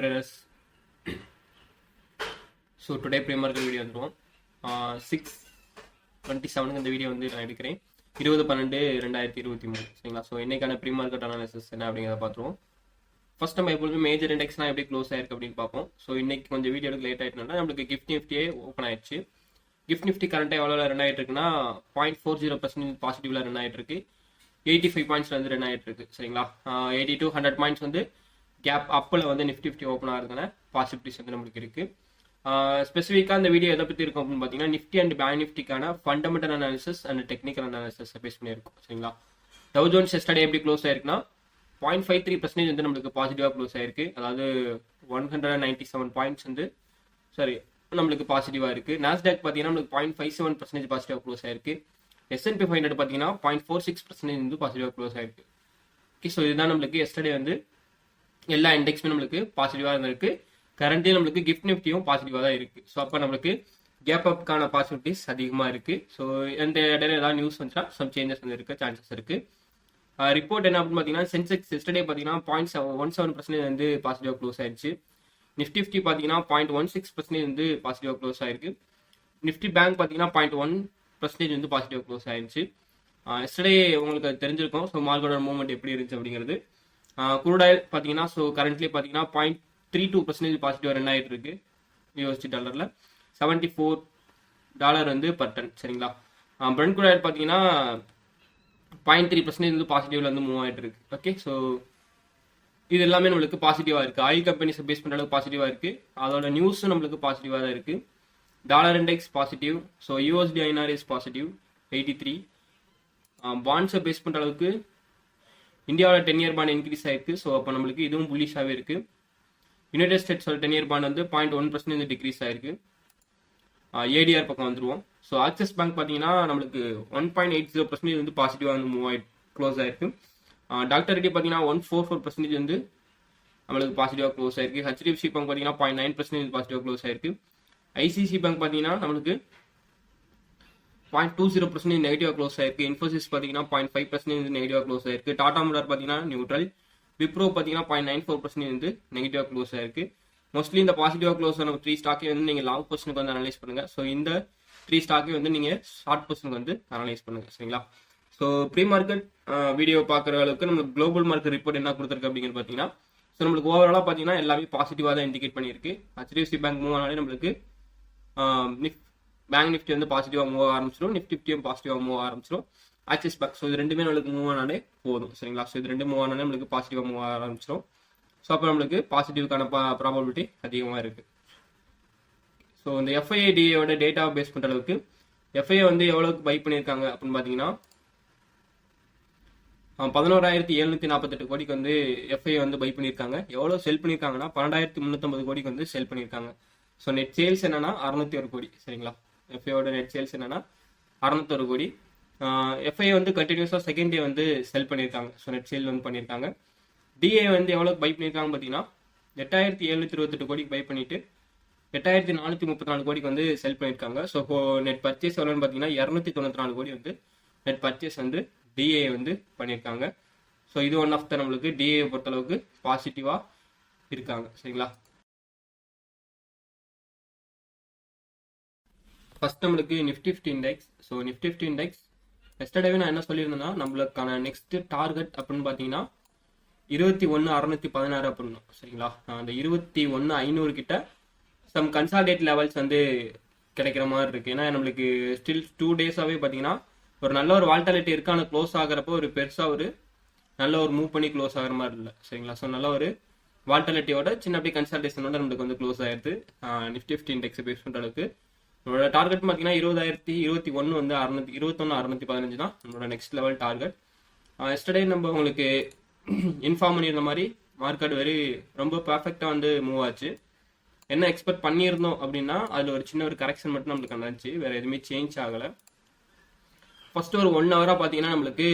traders so today pre market video வந்துடும் six twenty செவனுக்கு இந்த வீடியோ வந்து நான் எடுக்கிறேன். இருபது பன்னெண்டு ரெண்டாயிரத்தி இருபத்தி மூணு. சரிங்களா? ஸோ என்னைக்கான ப்ரீ மார்க்கெட் அனாலிசிஸ் என்ன அப்படிங்கிறத பார்த்துருவோம். ஃபர்ஸ்ட் நம்ம எப்பொழுதும் மேஜர் இண்டெக்ஸ்லாம் எப்படி க்ளோஸ் ஆயிருக்கு அப்படின்னு பார்ப்போம். ஸோ இன்னைக்கு கொஞ்சம் வீடியோ எடுக்க லேட் ஆயிட்டுனா நம்மளுக்கு கிஃப்ட் நிஃப்டியே ஓப்பன் ஆயிடுச்சு. கிஃப்ட் நிஃப்டி கரண்ட்டாக எவ்வளோ ரன் ஆயிட்டு இருக்குன்னா பாயிண்ட் ஃபோர் ஜீரோ பர்சன்ட் பாசிட்டிவ்ல ரன் ஆயிட்டு இருக்கு எயிட்டி ஃபைவ் பாயிண்ட்ஸ்ல வந்து ரன் ஆயிட்டு இருக்கு சரிங்களா? எயிட்டி டூ ஹண்ட்ரட் பாயிண்ட்ஸ் வந்து கேப் அப்பில் வந்து நிஃப்டி ஃபிஃப்டி ஓப்பன் ஆகிறதுனால பாசிபிலிட்டிஸ் வந்து நம்மளுக்கு இருக்கு. ஸ்பெசிஃபிக்காக இந்த வீடியோ எதை பற்றி இருக்கும் அப்படின்னு பார்த்தீங்கன்னா Nifty and bank நிஃப்டிக்கான fundamental analysis and technical analysis base பண்ணியிருக்கும். சரிங்களா? டவு ஜோன்ஸ் எஸ்டர்டே எப்படி க்ளோஸ் ஆயிருக்குன்னா பாயிண்ட் ஃபைவ் த்ரீ பர்சன்டேஜ் வந்து நம்மளுக்கு பாசிட்டிவாக க்ளோஸ் ஆயிருக்கு. அதாவது one hundred and ninety seven points வந்து சாரி நம்மளுக்கு பாசிட்டிவாக இருக்கு. நாஸ்டாக் பார்த்தீங்கன்னா நம்மளுக்கு பாயிண்ட் ஃபைவ் செவன் பர்சன்டேஜ் பாசிட்டிவாக க்ளோஸ் ஆயிருக்கு. S and P five hundred பார்த்தீங்கன்னா பாயிண்ட் ஃபோர் சிக்ஸ் பர்சன்டேஜ் வந்து பாசிட்டிவாக க்ளோஸ் ஆயிருக்கு. ஓகே ஸோ இதுதான் நம்மளுக்கு எஸ்டர்டே வந்து எல்லா இண்டெக்ஸுமே நம்மளுக்கு பாசிட்டிவாக இருந்திருக்கு. கரண்ட்லி நம்மளுக்கு கிஃப்ட் நிஃப்டியும் பாசிட்டிவாக தான் இருக்குது ஸோ அப்போ நம்மளுக்கு கேப் அப்கான பாசிபிலிட்டிஸ் அதிகமாக இருக்குது ஸோ எந்த இடையில ஏதாவது நியூஸ் வந்துச்சா சம் சேஞ்சஸ் வந்து இருக்க. சான்சஸ் இருக்குது ரிப்போர்ட் என்ன அப்படின்னு பார்த்தீங்கன்னா சென்செக்ஸ் எஸ்டர்டே பார்த்தீங்கன்னா point seven one seven percentage வந்து பாசிட்டிவாக க்ளோஸ் ஆயிடுச்சு. நிஃப்டி ஃபிஃப்டி பார்த்தீங்கன்னா பாயிண்ட் ஒன் சிக்ஸ் பர்சன்டேஜ் வந்து பாசிட்டிவாக க்ளோஸ் ஆயிருக்கு. நிஃப்டி பேங்க் பார்த்தீங்கன்னா பாயிண்ட் ஒன் பர்சன்டேஜ் வந்து பாசிட்டிவாக க்ளோஸ் ஆயிடுச்சு. எஸ்டர்டே உங்களுக்கு தெரிஞ்சிருக்கும். ஸோ மார்க்கெட்டோட மூவ்மெண்ட் எப்படி இருந்துச்சு அப்படிங்கிறது. குரூடாயில் பார்த்தீங்கன்னா ஸோ கரண்ட்லி பார்த்தீங்கன்னா point three two percentage positive run ஆகிட்டு இருக்கு. யூஎஸ்டி டாலரில் செவன்ட்டி ஃபோர் டாலர் வந்து பர் டன் சரிங்களா? பிரண்ட் குரூடாயில் பார்த்தீங்கன்னா பாயிண்ட் த்ரீ பர்சன்டேஜ் வந்து பாசிட்டிவ்ல வந்து மூவ் ஆகிட்டு இருக்கு. ஓகே ஸோ இது எல்லாமே நம்மளுக்கு பாசிட்டிவாக இருக்குது ஆயில் கம்பெனிஸை பேஸ் பண்ணுற அளவுக்கு பாசிட்டிவாக இருக்குது அதோட நியூஸும் நம்மளுக்கு பாசிட்டிவாக தான் இருக்குது dollar index positive so USD INR is positive eighty three பாண்ட்ஸை base பண்ணுற அளவுக்கு இந்தியாவில் டென் இயர் பாண்ட் இன்க்ரீஸ் ஆயிருக்கு. ஸோ அப்போ நம்மளுக்கு இதுவும் புல்லிஷாகவே இருக்கு. யுனைடெட் ஸ்டேட்ஸோட டென் இயர் பாண்ட் வந்து பாயிண்ட் ஒன் பர்சன்டேஜ் டிக்ரீஸ் ஆயிருக்கு. ஏடிஆர் பக்கம் வந்துருவோம். ஸோ ஆக்சிஸ் பேங்க் பார்த்தீங்கன்னா நம்மளுக்கு one point eight zero percentage வந்து பாசிட்டிவாக வந்து மூவ் ஆயிட்டு க்ளோஸ் ஆயிருக்கு. டாக்டர் ரெட்டி பார்த்தீங்கன்னா ஒன் ஃபோர் ஃபோர் பர்சன்டேஜ் வந்து நம்மளுக்கு பாசிட்டிவாக க்ளோஸ் ஆயிருக்கு. ஹெச்டிஎஃப்சி பேங்க் பார்த்தீங்கன்னா பாயிண்ட் நைன் பர்சன்டேஜ் பாசிட்டிவாக க்ளோஸ் ஆயிருக்கு. ஐசிசி பேங்க் பார்த்தீங்கன்னா நம்மளுக்கு point two zero percentage negative close ஆயிருக்கு. இன்ஃபோசிஸ் பார்த்தீங்கன்னா point five percentage negative close ஆயிருக்கு. டாடா மோட்டார் பார்த்தீங்கன்னா நியூட்ரல் விப்ரோ பார்த்தீங்கன்னா பாயிண்ட் நைன் ஃபோர் பர்சன்டேஜ் வந்து நெகட்டிவ் க்ளோஸ் ஆயிருக்கு. மோஸ்ட்லி இந்த பாசிட்டிவ் க்ளோஸ் ஆன த்ரீ ஸ்டாக்கே வந்து நீங்கள் லாங் பொசிஷனுக்கு வந்து அனலைஸ் பண்ணுங்க. ஸோ இந்த த்ரீ ஸ்டாக்கே வந்து நீங்கள் ஷார்ட் பொசிஷனுக்கு வந்து அனலைஸ் பண்ணுங்க. சரிங்களா? ஸோ ப்ரீ மார்க்கெட் வீடியோ பார்க்குற அளவுக்கு நம்மளுக்கு குளோபல் மார்க்கெட் ரிப்போர்ட் என்ன கொடுத்துருக்கு அப்படிங்கிறது பார்த்தீங்கன்னா ஸோ நம்மளுக்கு ஓவராலாக பார்த்தீங்கன்னா எல்லாமே பாசிட்டிவாக தான் இண்டிகேட் பண்ணியிருக்கு. ஹெச்டிஎஃப்சி பேங்க் மூவ் ஆனாலே நம்மளுக்கு பேங்க் நிஃப்டி வந்து பாசிட்டிவாக மூவ் ஆரம்பிச்சிடும். நிஃப்டி நிஃப்டியும் பாசிட்டிவாக மூவ் ஆரம்பிச்சிடும். ஆக்சிஸ் பேங்க் ஸோ இது ரெண்டுமே நம்மளுக்கு மூவ் ஆனாலே போதும். சரிங்களா? ஸோ இது ரெண்டு மூவ் ஆனாலே நம்மளுக்கு பாசிட்டிவாக மூவ் ஆரம்பிச்சிடும். ஸோ அப்போ நம்மளுக்கு பாசிட்டிவ்க்கான ப்ராபபிலிட்டி அதிகமாக இருக்கு. ஸோ இந்த எஃப்ஐடியோட டேட்டாவை பேஸ் பண்ணுற அளவுக்கு எஃப்ஐ வந்து எவ்வளவுக்கு பை பண்ணியிருக்காங்க அப்படின்னு பார்த்தீங்கன்னா பதினோராயிரத்தி எழுநூத்தி நாற்பத்தெட்டு கோடிக்கு வந்து எஃப்ஐ வந்து பை பண்ணியிருக்காங்க. எவ்வளோ செல் பண்ணியிருக்காங்கன்னா பன்னெண்டாயிரத்தி முந்நூற்றம்பது கோடிக்கு வந்து செல் பண்ணியிருக்காங்க. ஸோ நெட் சேல்ஸ் என்னன்னா அறுநூத்தி ஒரு கோடி. சரிங்களா? எஃப்ஐயோட நெட் சேல்ஸ் என்னன்னா அறுநூத்தொரு கோடி. எஃப்ஐ வந்து கண்டினியூஸாக செகண்ட் டே வந்து செல் பண்ணியிருக்காங்க ஸோ நெட் சேல் வந்து பண்ணியிருக்காங்க டிஏ வந்து எவ்வளோ பை பண்ணியிருக்காங்க பார்த்தீங்கன்னா எட்டாயிரத்தி எழுநூத்தி இருபத்தெட்டு கோடிக்கு பை பண்ணிட்டு எட்டாயிரத்தி நானூற்றி முப்பத்தி நாலு கோடிக்கு வந்து செல் பண்ணியிருக்காங்க ஸோ நெட் பர்ச்சேஸ் எவ்வளோன்னு பார்த்தீங்கன்னா இரநூத்தி தொண்ணூற்றி நாலு கோடி வந்து நெட் பர்ச்சேஸ் வந்து டிஏ வந்து பண்ணியிருக்காங்க ஸோ இது ஒன் ஆஃப் த நம்மளுக்கு டிஏ பொறுத்தளவுக்கு பாசிட்டிவாக இருக்காங்க. சரிங்களா? ஃபர்ஸ்ட் நம்மளுக்கு nifty fifty index so nifty fifty index எஸ்டர்டேவே நான் என்ன சொல்லியிருந்தேன்னா நம்மளுக்கான நெக்ஸ்ட் டார்கெட் அப்படின்னு பார்த்தீங்கன்னா இருபத்தி ஒன்று அறுநூத்தி பதினாறு அப்படின்னு. சரிங்களா? அந்த இருபத்தி ஒன்று ஐநூறு கிட்ட சம் கன்சால்டேட் லெவல்ஸ் வந்து கிடைக்கிற மாதிரி இருக்கு. ஏன்னா நம்மளுக்கு ஸ்டில் டூ டேஸாகவே பார்த்தீங்கன்னா ஒரு நல்ல ஒரு வால்டாலிட்டி இருக்கான க்ளோஸ் ஆகிறப்போ ஒரு பெருசாக ஒரு நல்ல ஒரு மூவ் பண்ணி க்ளோஸ் ஆகிற மாதிரி இல்லை. சரிங்களா? ஸோ நல்ல ஒரு வால்டாலிட்டியோட சின்ன அப்படியே கன்சல்டேஷனோட நம்மளுக்கு வந்து க்ளோஸ் ஆயிடுது நிஃப்டி ஃபிஃப்டி இண்டெக்ஸ் பேஸ் பண்ணுற அளவுக்கு. நம்மளோட டார்கெட் பார்த்தீங்கன்னா இருபதாயிரத்தி இருபத்தி ஒன்று வந்து அறுநூத்தி இருபத்தொன்று அறுநூத்தி பதினஞ்சு தான் நம்மளோட நெக்ஸ்ட் லெவல் டார்கெட் எஸ்டர்டே நம்ம உங்களுக்கு இன்ஃபார்ம் பண்ணியிருந்த மாதிரி மார்க்கெட் வெரி ரொம்ப பர்ஃபெக்டாக வந்து மூவ் ஆச்சு. என்ன எக்ஸ்பெக்ட் பண்ணியிருந்தோம் அப்படின்னா அதில் ஒரு சின்ன ஒரு கரெக்ஷன் மட்டும் நம்மளுக்கு நடந்துச்சு. வேறு எதுவுமே சேஞ்ச் ஆகலை. ஃபர்ஸ்ட் ஒரு ஒன் ஹவராக பார்த்தீங்கன்னா நம்மளுக்கு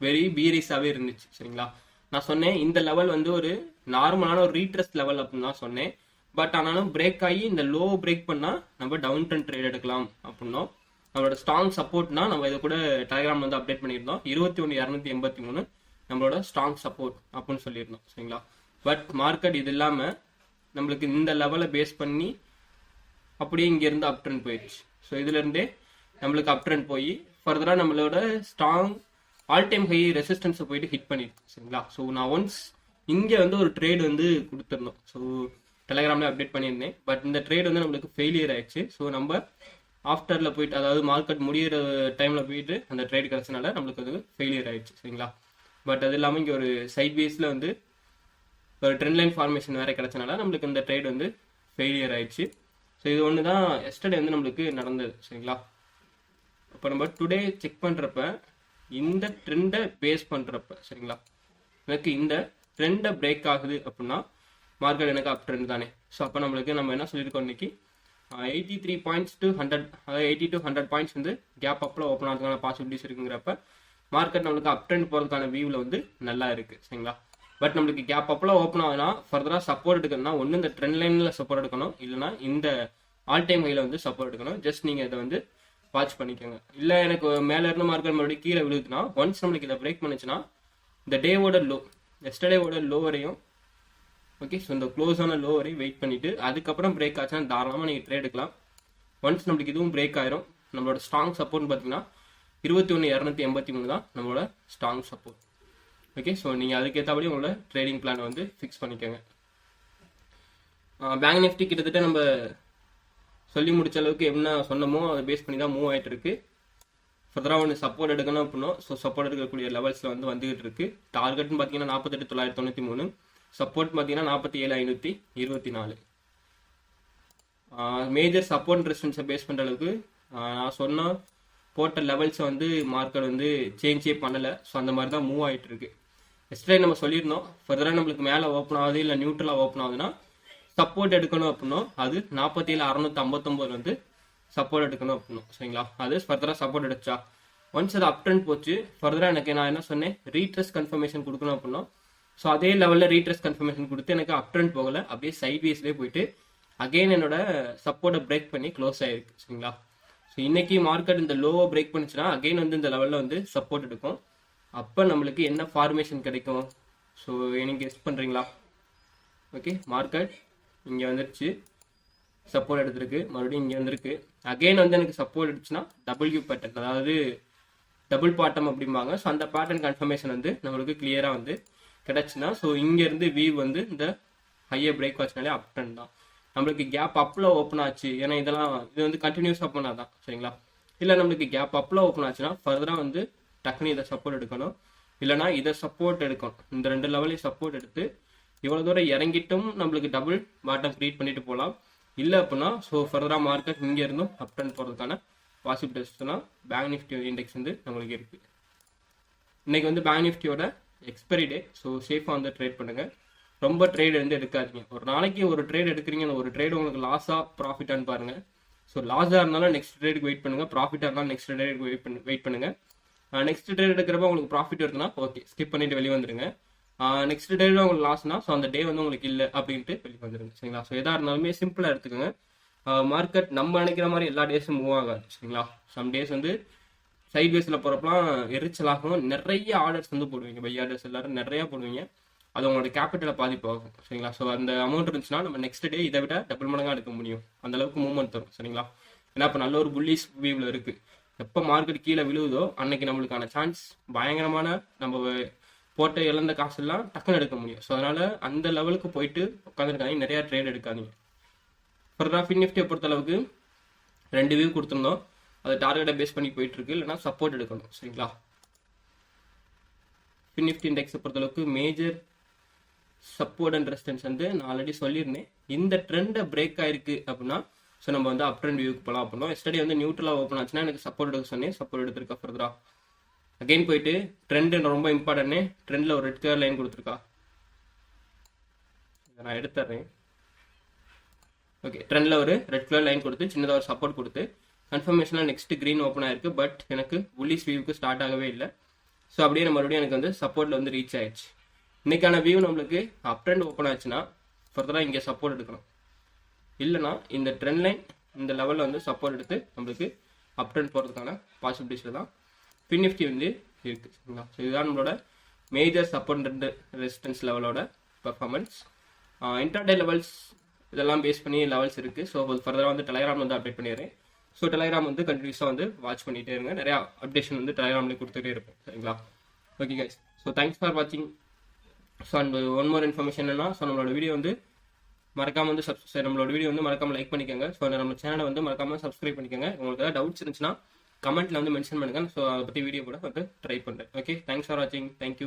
வெரி பீரிஸாகவே இருந்துச்சு சரிங்களா? நான் சொன்னேன் இந்த லெவல் வந்து ஒரு நார்மலான ஒரு ரீட்ரெஸ்ட் லெவல் அப்படின்னு தான் சொன்னேன். பட் ஆனாலும் பிரேக் ஆகி இந்த லோ பிரேக் பண்ணால் நம்ம டவுன் ட்ரெண்ட் ட்ரேட் எடுக்கலாம் அப்படின்னோம். நம்மளோட ஸ்ட்ராங் சப்போர்ட்னா நம்ம இதை கூட டெலிகிராம் வந்து அப்டேட் பண்ணியிருந்தோம். இருபத்தி ஒன்று இரநூத்தி எண்பத்தி மூணு நம்மளோட ஸ்ட்ராங் சப்போர்ட் அப்படின்னு சொல்லியிருந்தோம் சரிங்களா? பட் மார்க்கெட் இது இல்லாமல் நம்மளுக்கு இந்த லெவலை பேஸ் பண்ணி அப்படியே இங்கேருந்து அப் ட்ரெண்ட் போயிடுச்சு. ஸோ இதுலேருந்தே நம்மளுக்கு அப் ட்ரெண்ட் போய் ஃபர்தராக நம்மளோட ஸ்ட்ராங் ஆல் டைம் ஹை ரெசிஸ்டன்ஸை போயிட்டு ஹிட் பண்ணிடுச்சு சரிங்களா? ஸோ நான் ஒன்ஸ் இங்கே வந்து ஒரு ட்ரேட் வந்து கொடுத்துருந்தோம். ஸோ டெலகிராமில் அப்டேட் பண்ணியிருந்தேன். பட் இந்த ட்ரேட் வந்து நம்மளுக்கு ஃபெயிலியர் ஆயிடுச்சு. ஸோ நம்ம ஆஃப்டரில் போயிட்டு அதாவது மார்க்கெட் முடியிற டைமில் போயிட்டு அந்த ட்ரேட் கிடச்சனால நம்மளுக்கு அது ஃபெயிலியர் ஆயிடுச்சு சரிங்களா? பட் அது இல்லாமல் இங்கே ஒரு சைட் பேஸில் வந்து ஒரு ட்ரெண்ட் லைன் ஃபார்மேஷன் வேறு கிடச்சனால நம்மளுக்கு இந்த ட்ரேட் வந்து ஃபெயிலியர் ஆயிடுச்சு. ஸோ இது ஒன்று தான் எஸ்டர்டே வந்து நம்மளுக்கு நடந்தது சரிங்களா? இப்போ நம்ம டுடே செக் பண்ணுறப்ப இந்த ட்ரெண்டை பேஸ் பண்ணுறப்ப சரிங்களா? எனக்கு இந்த ட்ரெண்டை பிரேக் ஆகுது அப்படின்னா மார்க்கெட் எனக்கு அப் ட்ரெண்ட் தானே. ஸோ அப்போ நம்மளுக்கு நம்ம என்ன சொல்லியிருக்கோம் இன்னைக்கு? Eighty three points to hundred அதாவது எயிட்டி டு ஹண்ட்ரட் பாயிண்ட்ஸ் வந்து கேப் அப்பில் ஓப்பன் ஆகிறதுக்கான பாசிபிலிட்டிஸ் இருக்குங்கிறப்ப மார்க்கெட் நம்மளுக்கு அப் ட்ரெண்ட் போகிறதுக்கான வியூவில் வந்து நல்லா இருக்குது சரிங்களா? பட் நம்மளுக்கு கேப் அப்பில் ஓப்பன் ஆகுதுன்னா ஃபர்தராக சப்போர்ட் எடுக்கணும்னா ஒன்று இந்த ட்ரெண்ட் லைனில் சப்போர்ட் எடுக்கணும் இல்லைனா இந்த ஆல் டைம் ஹையில் வந்து சப்போர்ட் எடுக்கணும். ஜஸ்ட் நீங்கள் இதை வந்து வாட்ச் பண்ணிக்கோங்க. இல்லை எனக்கு மேலே இருந்து மார்க்கெட் மறுபடியும் கீழே விழுதுன்னா ஒன்ஸ் நம்மளுக்கு இதை பிரேக் பண்ணுச்சுன்னா இந்த டேவோட லோ எஸ்டர்டேவோட லோ வரையும் ஓகே ஸோ இந்த க்ளோஸ் ஆன லோ வரையும் வெயிட் பண்ணிவிட்டு அதுக்கப்புறம் பிரேக் ஆச்சுன்னா தாராளமாக நீங்கள் ட்ரேட் எடுக்கலாம். ஒன்ஸ் நம்மளுக்கு இதுவும் பிரேக் ஆயிரும் நம்மளோட ஸ்ட்ராங் சப்போர்ட்னு பார்த்தீங்கன்னா இருபத்தி ஒன்று இரநூத்தி எண்பத்தி மூணு தான் நம்மளோட ஸ்ட்ராங் சப்போர்ட் ஓகே ஸோ நீங்கள் அதுக்கேற்றபடி உங்களோட ட்ரேடிங் பிளானை வந்து ஃபிக்ஸ் பண்ணிக்கோங்க. பேங்க் நிஃப்டி கிட்டத்தட்ட நம்ம சொல்லி முடிச்ச அளவுக்கு என்ன சொன்னமோ அதை பேஸ் பண்ணி தான் மூவ் ஆகிட்டு இருக்கு. ஃபர்தராக ஒன்று சப்போர்ட் எடுக்கணும் அப்படின்னா ஸோ சப்போர்ட் எடுக்கக்கூடிய லெவல்ஸில் வந்து வந்துகிட்டு இருக்கு. டார்கெட்னு பார்த்தீங்கன்னா நாற்பத்தெட்டு தொள்ளாயிரத்தி தொண்ணூற்றி மூணு. சப்போர்ட் பார்த்தீங்கன்னா நாற்பத்தி ஏழு ஐநூற்றி இருபத்தி நாலு. மேஜர் சப்போர்ட் ரெசிஸ்டன்ஸை பேஸ் பண்ணுற அளவுக்கு நான் சொன்ன போட்ட லெவல்ஸை வந்து மார்க்கெட் வந்து சேஞ்சே பண்ணலை. ஸோ அந்த மாதிரி தான் மூவ் ஆகிட்டு இருக்கு. எஸ்டே நம்ம சொல்லியிருந்தோம் ஃபர்தராக நம்மளுக்கு மேலே ஓப்பன் ஆகுது இல்லை நியூட்ரலாக ஓப்பன் ஆகுதுன்னா சப்போர்ட் எடுக்கணும் அப்படின்னா அது நாற்பத்தி ஏழு அறநூத்தி ஐம்பத்தொம்பது வந்து சப்போர்ட் எடுக்கணும் அப்படின்னும் சரிங்களா? அது ஃபர்தராக சப்போர்ட் எடுச்சா ஒன்ஸ் அது அப் ட்ரெண்ட் போச்சு ஃபர்தராக எனக்கு நான் என்ன சொன்னேன்? ரீட்ரெஸ் கன்ஃபர்மேஷன் கொடுக்கணும் அப்படின்னா ஸோ அதே லெவலில் ரீட்ரெஸ் கன்ஃபர்மேஷன் கொடுத்து எனக்கு அப் ட்ரெண்ட் அப்படியே சைட்வேஸ்லேயே போயிட்டு அகைன் என்னோட சப்போர்ட்டை பிரேக் பண்ணி க்ளோஸ் ஆயிருக்கு சரிங்களா? ஸோ இன்னைக்கு மார்க்கெட் இந்த லோவை பிரேக் பண்ணிச்சுன்னா அகைன் வந்து இந்த லெவலில் வந்து சப்போர்ட் எடுக்கும். அப்போ நம்மளுக்கு என்ன ஃபார்மேஷன் கிடைக்கும்? ஸோ எனக்கு கெஸ்ட் பண்ணுறீங்களா ஓகே மார்க்கெட் இங்கே வந்துருச்சு. சப்போர்ட் எடுத்திருக்கு. மறுபடியும் இங்கே வந்திருக்கு. அகைன் வந்து எனக்கு சப்போர்ட் எடுத்துச்சுன்னா டபுள்யூ பேட்டர்ன் அதாவது டபுள் பாட்டம் அப்படிம்பாங்க. ஸோ அந்த பேட்டர்ன் கன்ஃபர்மேஷன் வந்து நம்மளுக்கு கிளியராக வந்து கிடச்சுன்னா ஸோ இங்கேருந்து வி வந்து இந்த ஹையர் பிரேக் வச்சனாலே அப் ட்ரெண்ட் தான். நம்மளுக்கு கேப் அப்பில் ஓப்பன் ஆச்சு. ஏன்னா இதெல்லாம் இது வந்து கண்டினியூஸாக பண்ணால் தான் சரிங்களா? இல்லை நம்மளுக்கு கேப் அப்பில் ஓப்பன் ஆச்சுன்னா ஃபர்தராக வந்து டக்குனு இதை சப்போர்ட் எடுக்கணும். இல்லைனா இதை சப்போர்ட் எடுக்கணும். இந்த ரெண்டு லெவலையும் சப்போர்ட் எடுத்து இவ்வளோ தூரம் இறங்கிட்டும் நம்மளுக்கு டபுள் பாட்டம் க்ரியேட் பண்ணிட்டு போகலாம். இல்லை அப்படின்னா ஸோ ஃபர்தராக மார்க்கெட் இங்கே இருந்தும் அப் ட்ரெண்ட் போகிறதுக்கான பாசிபிலிட்டிஸ்னால் பேங்க் நிஃப்டி இண்டெக்ஸ் வந்து நம்மளுக்கு இருக்குது இன்றைக்கி வந்து பேங்க் நிஃப்டியோட எக்ஸ்பைரி டே ஸோ சேஃபாக வந்து ட்ரேட் பண்ணுங்கள் ரொம்ப ட்ரேட் வந்து எடுக்காதீங்க. ஒரு நாளைக்கு ஒரு ட்ரேட் எடுக்கிறீங்க அந்த ஒரு ட்ரேட் உங்களுக்கு லாஸாக ப்ராஃபிட்டான்னு பாருங்க. ஸோ லாஸாக இருந்தாலும் நெக்ஸ்ட் ட்ரேடுக்கு வெயிட் பண்ணுங்கள் ப்ராஃபிட்டாக இருந்தாலும் நெக்ஸ்ட் ட்ரேடுக்கு வெயிட் பண்ணி வெயிட் பண்ணுங்கள் நெக்ஸ்ட் ட்ரேட் எடுக்கிறப்ப உங்களுக்கு ப்ராஃபிட் இருக்குன்னா ஓகே ஸ்கிப் பண்ணிட்டு வெளியே வந்துடுங்க நெக்ஸ்ட் டேல உங்களுக்கு லாஸ்னா ஸோ அந்த டே வந்து உங்களுக்கு இல்லை அப்படின்ட்டு வெளியே வந்துருங்க. சரிங்களா? ஸோ எதாக இருந்தாலுமே சிம்பிளாக எடுத்துக்கோங்க. மார்க்கெட் நம்ம நினைக்கிற மாதிரி எல்லா டேஸும் மூவ் ஆகாது. சரிங்களா? சம் டேஸ் வந்து சைட்வேஸில் போகிறப்பலாம் எரிச்சலாகும். நிறைய ஆர்டர்ஸ் வந்து போடுவீங்க. பை ஆர்டர்ஸ் எல்லாரும் நிறையா போடுவீங்க. அது உங்களோட கேபிட்டலை பாதிப்பாகும் சரிங்களா? ஸோ அந்த அமௌண்ட் இருந்துச்சுன்னா நம்ம நெக்ஸ்ட் டே இதை விட டபுள் மடங்காக எடுக்க முடியும். அந்த அளவுக்கு மூவ்மெண்ட் தரும். சரிங்களா? ஏன்னா இப்போ நல்ல ஒரு புல்லிஸ் வியூவில் இருக்குது எப்போ மார்க்கெட் கீழே விழுவுதோ அன்னைக்கு நம்மளுக்கான சான்ஸ் பயங்கரமான நம்ம போட்ட இழந்த காசெல்லாம் டக்குன்னு எடுக்க முடியும். ஸோ அதனால் அந்த லெவலுக்கு போயிட்டு உட்காந்துருக்காங்க நிறையா ட்ரேட் எடுக்காதீங்க. ஃபர்தராக ஃபின் நிஃப்டியை பொறுத்த அளவுக்கு ரெண்டு வியூ கொடுத்துருந்தோம். அது டார்கெட்டை பேஸ் பண்ணி போயிட்டு இருக்கு இல்லைனா சப்போர்ட் எடுக்கணும். சரிங்களா? ஃபின் நிஃப்டி இண்டெக்ஸை பொறுத்தளவுக்கு மேஜர் சப்போர்ட் அண்ட் ரெசிஸ்டன்ஸ் வந்து நான் ஆல்ரெடி சொல்லியிருந்தேன். இந்த ட்ரெண்டை பிரேக் ஆயிருக்கு அப்படின்னா ஸோ நம்ம வந்து அப் ட்ரெண்ட் வியூக்கு போகலாம் அப்படின்னா எஸ்டடி வந்து நியூட்ரலாக ஓப்பன் ஆச்சுன்னா எனக்கு சப்போர்ட் எடுக்க சொன்னேன். சப்போர்ட் எடுத்திருக்கா ஃபர்தரா அகைன் போயிட்டு ட்ரெண்ட் ரொம்ப இம்பார்ட்டன்ட் ட்ரெண்டில் ஒரு ரெட் கலர் லைன் கொடுத்துருக்கா? இதை நான் எடுத்துறேன் ஓகே ட்ரெண்டில் ஒரு ரெட் கலர் லைன் கொடுத்து சின்னதாக ஒரு சப்போர்ட் கொடுத்து கன்ஃபர்மேஷனில் நெக்ஸ்ட் க்ரீன் ஓப்பன் ஆயிருக்கு பட் எனக்கு உள்ளி ஸ்வீவுக்கு ஸ்டார்ட் ஆகவே இல்லை. ஸோ அப்படியே மறுபடியும் எனக்கு வந்து சப்போர்ட்டில் வந்து ரீச் ஆயிடுச்சு. இன்னைக்கான வியூ நம்மளுக்கு அப் ட்ரெண்ட் ஓப்பன் ஆச்சுன்னா ஃபர்தராக இங்கே சப்போர்ட் எடுக்கணும். இல்லைனா இந்த ட்ரெண்ட் லைன் இந்த லெவலில் வந்து சப்போர்ட் எடுத்து நம்மளுக்கு அப் ட்ரெண்ட் போகிறதுக்கான பாசிபிலிட்டிஸில் தான் பின் நிஃப்டி வந்து இருக்குது சரிங்களா? ஸோ இதுதான் நம்மளோட மேஜர் சப்போர்ட் ரெண்டு ரெசிஸ்டன்ஸ் லெவலோட பர்ஃபார்மன்ஸ் இன்டர்டே லெவல்ஸ் இதெல்லாம் பேஸ் பண்ணி லெவல்ஸ் இருக்குது ஸோ ஃபர்தராக வந்து டெலகிராம் வந்து அப்டேட் பண்ணிடுறேன். ஸோ டெலிகிராம் வந்து கண்டினியூஸாக வந்து வாட்ச் பண்ணிகிட்டே இருங்க. நிறையா அப்டேஷன் வந்து டெலிகிராம்லேயே கொடுத்துட்டே இருப்போம். சரிங்களா? Okay guys so thanks for வாட்சிங் so and one more information என்னன்னா ஸோ நம்மளோட வீடியோ வந்து மறக்காம வந்து சப் நம்மளோட வீடியோ வந்து மறக்காம லைக் பண்ணிக்கோங்க. ஸோ நம்ம சேனலை வந்து மறக்காம சப்ஸ்கிரைப் பண்ணிக்கோங்க. உங்களுக்கு ஏதாவது டவுட்ஸ் இருந்துச்சுன்னா கமெண்ட்ல வந்து மென்ஷன் பண்ணுங்க. ஸோ அதை பற்றி வீடியோ கூட வந்து ட்ரை பண்ணுறேன் ஓகே தேங்க்ஸ் ஃபார் வாட்சிங் தேங்க்யூ